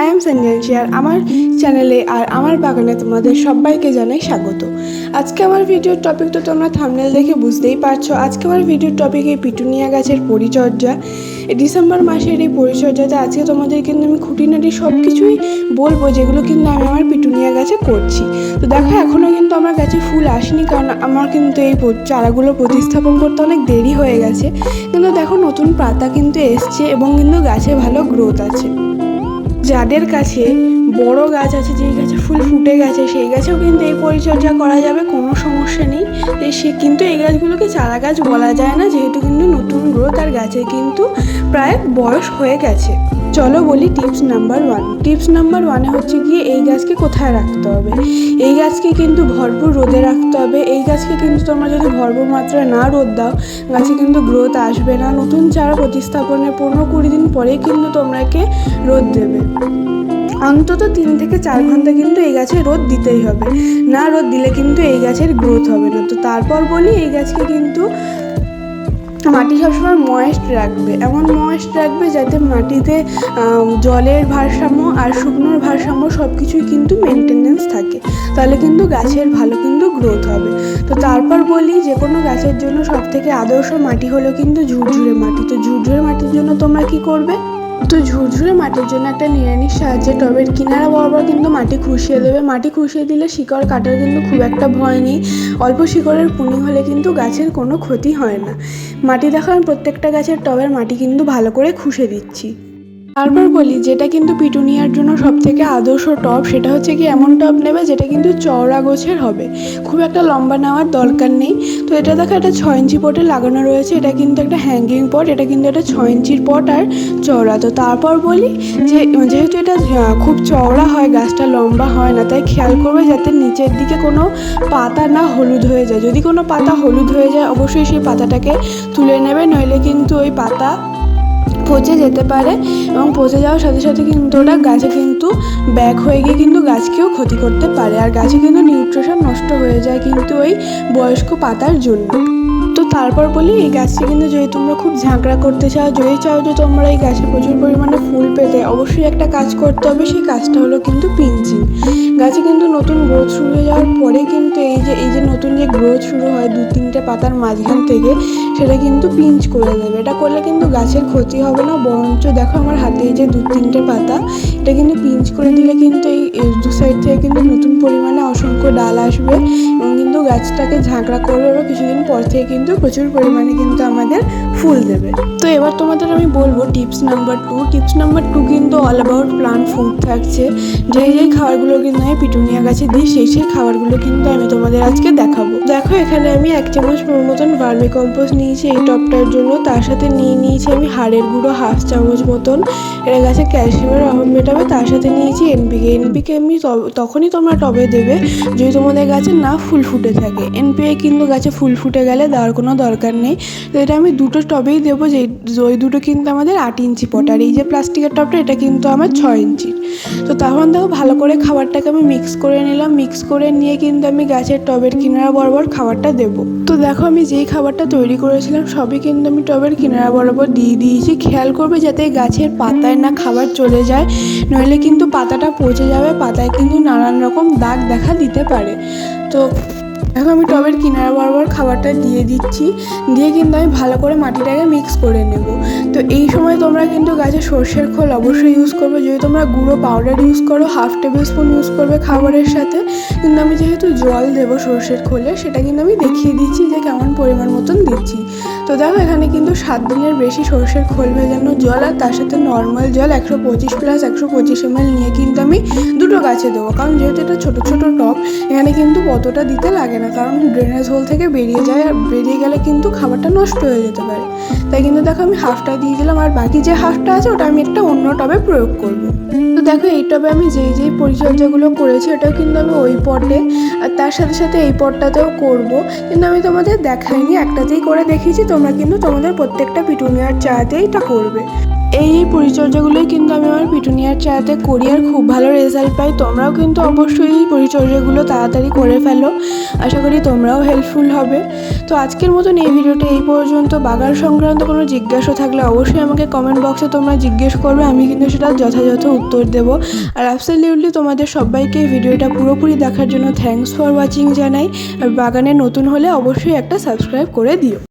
I am সঞ্জয়সী আর আমার চ্যানেলে আর আমার বাগানে তোমাদের সবাইকে জানাই স্বাগত। আজকে আমার ভিডিওর টপিক তো তোমরা থামনেল দেখে বুঝতেই পারছ। আজকে আমার ভিডিওর টপিক এই পিটুনিয়া গাছের পরিচর্যা। ডিসেম্বর মাসের এই পরিচর্যাতে আজকে তোমাদের কিন্তু আমি খুঁটিনাটি সব কিছুই বলব, যেগুলো কিন্তু আমি আমার পিটুনিয়া গাছে করছি। তো দেখো এখনও কিন্তু আমার গাছে ফুল আসেনি, কারণ আমার কিন্তু এই চারাগুলো প্রতিস্থাপন করতে অনেক দেরি হয়ে গেছে। কিন্তু দেখো, নতুন পাতা কিন্তু এসছে এবং কিন্তু গাছে ভালো গ্রোথ আছে। যাদের কাছে বড় গাছ আছে যেই গাছে ফুল ফুটে গেছে, সেই গাছেও কিন্তু এই পরিচর্যা করা যাবে, কোনো সমস্যা নেই। সে কিন্তু এই গাছগুলোকে চারা গাছ বলা যায় না, যেহেতু কিন্তু নতুন গ্রোথ আর গাছের কিন্তু প্রায় বয়স হয়ে গেছে। চলো বলি tips number one. Tips number ওয়ানে হচ্ছে গিয়ে এই গাছকে কোথায় রাখতে হবে? এই গাছকে কিন্তু ভরপুর রোদে রাখতে হবে। এই গাছকে কিন্তু তোমরা যদি ভরপুর মাত্রায় না রোদ দাও, গাছে কিন্তু গ্রোথ আসবে না। নতুন চারা প্রতিস্থাপনের পনেরো কুড়ি দিন পরেই কিন্তু তোমরাকে রোদ দেবে। অন্তত তিন থেকে চার ঘণ্টা কিন্তু এই গাছে রোদ দিতেই হবে। না রোদ দিলে কিন্তু এই গাছের গ্রোথ হবে না। তো তারপর বলি, এই গাছকে কিন্তু মাটি সবসময় ময়েস্ট রাখবে। এমন ময়েস্ট রাখবে যাতে মাটিতে জলের ভারসাম্য আর শুকনোর ভারসাম্য সব কিছুই কিন্তু মেনটেনেন্স থাকে। তাহলে কিন্তু গাছের ভালো কিন্তু গ্রোথ হবে। তো তারপর বলি, যে কোনো গাছের জন্য সব থেকে আদর্শ মাটি হলো কিন্তু ঝুরঝুরে মাটি। তো ঝুরঝুরে মাটির জন্য তোমরা কি করবে? তো ঝুরঝুরে মাটির জন্য একটা নিড়ানির সাহায্যে টবের কিনারা বরাবর কিন্তু মাটি খুশিয়ে দেবে। মাটি খুশিয়ে দিলে শিকড় কাটার কিন্তু খুব একটা ভয় নেই। অল্প শিকড়ের পুনি হলে কিন্তু গাছের কোনো ক্ষতি হয় না। মাটি দেখো আমি প্রত্যেকটা গাছের টবের মাটি কিন্তু ভালো করে খুশে দিচ্ছি। তারপর বলি, যেটা কিন্তু পিটুনিয়ার জন্য সব থেকে আদর্শ টব সেটা হচ্ছে কি এমন টব নেবে যেটা কিন্তু চওড়া গোছের হবে। খুব একটা লম্বা নেওয়ার দরকার নেই। তো এটা দেখো, একটা ছয় ইঞ্চি পটে লাগানো রয়েছে, এটা কিন্তু একটা হ্যাঙ্গিং পট এটা কিন্তু একটা ছয় ইঞ্চির পট আর চওড়া। তো তারপর বলি যে, যেহেতু এটা খুব চওড়া হয়, গাছটা লম্বা হয় না, তাই খেয়াল করবে যাতে নিচের দিকে কোনো পাতা না হলুদ হয়ে যায়। যদি কোনো পাতা হলুদ হয়ে যায়, অবশ্যই সেই পাতাটাকে তুলে নেবে, নইলে কিন্তু ওই পাতা পচে যেতে পারে এবং পচে যাওয়ার সাথে সাথে কিন্তু ওটা গাছে কিন্তু ব্যাক হয়ে গিয়ে কিন্তু গাছকেও ক্ষতি করতে পারে। আর গাছে কিন্তু নিউট্রিশন নষ্ট হয়ে যায় কিন্তু ওই বয়স্ক পাতার জন্য। তারপর বলি, এই গাছটি কিন্তু যদি তোমরা খুব ঝাঁকড়া করতে চাও, যদি চাও যে তোমরা এই গাছে প্রচুর পরিমাণে ফুল পেতে, অবশ্যই একটা কাজ করতে হবে, সেই কাজটা হলো কিন্তু পিঞ্চিং। গাছে কিন্তু নতুন গ্রোথ শুরু হয়ে যাওয়ার পরে কিন্তু এই যে এই যে নতুন যে গ্রোথ শুরু হয় দু তিনটে পাতার মাঝখান থেকে, সেটা কিন্তু পিঞ্চ করে দেবে এটা করলে কিন্তু গাছের ক্ষতি হবে না, বরঞ্চ দেখো আমার হাতে এই যে দু তিনটে পাতা, এটা কিন্তু পিঞ্চ করে দিলে কিন্তু এই দু সাইড থেকে কিন্তু নতুন পরিমাণে অসংখ্য ডাল আসবে এবং কিন্তু গাছটাকে ঝাঁকড়া করবে এবং কিছুদিন পর থেকে কিন্তু প্রচুর পরিমাণে কিন্তু আমাদের ফুল দেবে। তো এবার তোমাদের আমি বলব tips number two. Tips number two কিন্তু অল অ্যাবাউট প্লান্ট ফুড থাকছে। যেই যেই খাবারগুলো কিন্তু আমি পিটুনিয়া গাছে দিই, সেই সেই খাবারগুলো কিন্তু আমি তোমাদের আজকে দেখাবো। দেখো এখানে আমি এক চামচ মতন ভার্মি কম্পোস্ট নিয়েছি এই টপটার জন্য। তার সাথে নিয়ে নিয়েছি আমি হাড়ের গুঁড়ো হাফ চামচ মতন। এটা গাছে ক্যালসিয়ামের অভাব মেটাবে। তার সাথে নিয়েছি এনপিকে। এনপিকে এমনি তখনই তোমরা টবে দেবে যদি তোমাদের গাছে না ফুল ফুটে থাকে। এনপিকে কিন্তু গাছে ফুল ফুটে গেলে দেওয়ার কোনো দরকার নেই। তো এটা আমি দুটো টবেই দেবো যে ওই দুটো কিন্তু আমাদের আট ইঞ্চি পট। আর এই যে প্লাস্টিকের টবটা, এটা কিন্তু আমার ছয় ইঞ্চির। তো তখন দেখো ভালো করে খাবারটাকে আমি মিক্স করে নিলাম। মিক্স করে নিয়ে কিন্তু আমি গাছের টবের কিনারা বরাবর খাবারটা দেবো। তো দেখো আমি যেই খাবারটা তৈরি করেছিলাম, সবই কিন্তু আমি টবের কিনারা বরাবর দিয়ে দিয়েছি। খেয়াল করবে যাতে গাছের পাতায় না খাবার চলে যায়, নইলে কিন্তু পাতাটা পচে যাবে, পাতায় কিন্তু নানান রকম দাগ দেখা দিতে পারে। তো এখন আমি টবের কিনারা বরাবর খাবারটা দিয়ে দিচ্ছি, দিয়ে কিন্তু আমি ভালো করে মাটিটাকে মিক্স করে নেব। তো এই সময় তোমরা কিন্তু গাছে সর্ষের খোল অবশ্যই ইউজ করবে। যদি তোমরা গুঁড়ো পাউডার ইউজ করো হাফ টেবিল স্পুন ইউজ করবে খাবারের সাথে, কিন্তু আমি যেহেতু জল দেবো সর্ষের খোলে, সেটা কিন্তু আমি দেখিয়ে দিচ্ছি যে কেমন পরিমাণ মতন দিচ্ছি। তো দেখো, এখানে কিন্তু সাত দিনের বেশি সর্ষের খোল ভেজানো জল আর তার সাথে নর্মাল জল একশো পঁচিশ প্লাস একশো পঁচিশ এম নিয়ে কিন্তু আমি দুটো গাছে দেবো। কারণ যেহেতু এটা ছোটো ছোটো টব, এখানে কিন্তু অতটা দিতে লাগে না। কারণ ড্রেনেজ হোল থেকে বেরিয়ে যায় আর বেরিয়ে গেলে কিন্তু খাবারটা নষ্ট হয়ে যেতে পারে। তাই কিন্তু দেখো আমি হাফটা দিয়ে দিলাম, আর বাকি যে হাফটা আছে ওটা আমি একটা অন্য টবে প্রয়োগ করব। তো দেখো এই টবে আমি যেই যেই পরিচর্যাগুলো করেছি, ওটাও কিন্তু আমি ওই পটে, আর তার সাথে সাথে এই পটটাতেও করব। কিন্তু আমি তোমাদের দেখাইনি, একটাতেই করে দেখিয়েছি, তোমরা কিন্তু তোমাদের প্রত্যেকটা পিটুনিয়ার চাতেই এটা করবে। এই পরিচর্যাগুলোই কিন্তু আমি আমার পিটুনিয়ার চারাতে করি আর খুব ভালো রেজাল্ট পাই। তোমরাও কিন্তু অবশ্যই এই পরিচর্যাগুলো তাড়াতাড়ি করে ফেলো। আশা করি তোমরাও হেল্পফুল হবে। তো আজকের মতন এই ভিডিওটা এই পর্যন্ত। বাগান সংক্রান্ত কোনো জিজ্ঞাসা থাকলে অবশ্যই আমাকে কমেন্ট বক্সে তোমরা জিজ্ঞেস করবে। আমি কিন্তু সেটা যথাযথ উত্তর দেবো। আর অ্যাবসলিউটলি তোমাদের সবাইকে ভিডিওটা পুরোপুরি দেখার জন্য থ্যাঙ্কস ফর ওয়াচিং জানাই। আর বাগানে নতুন হলে অবশ্যই একটা সাবস্ক্রাইব করে দিও।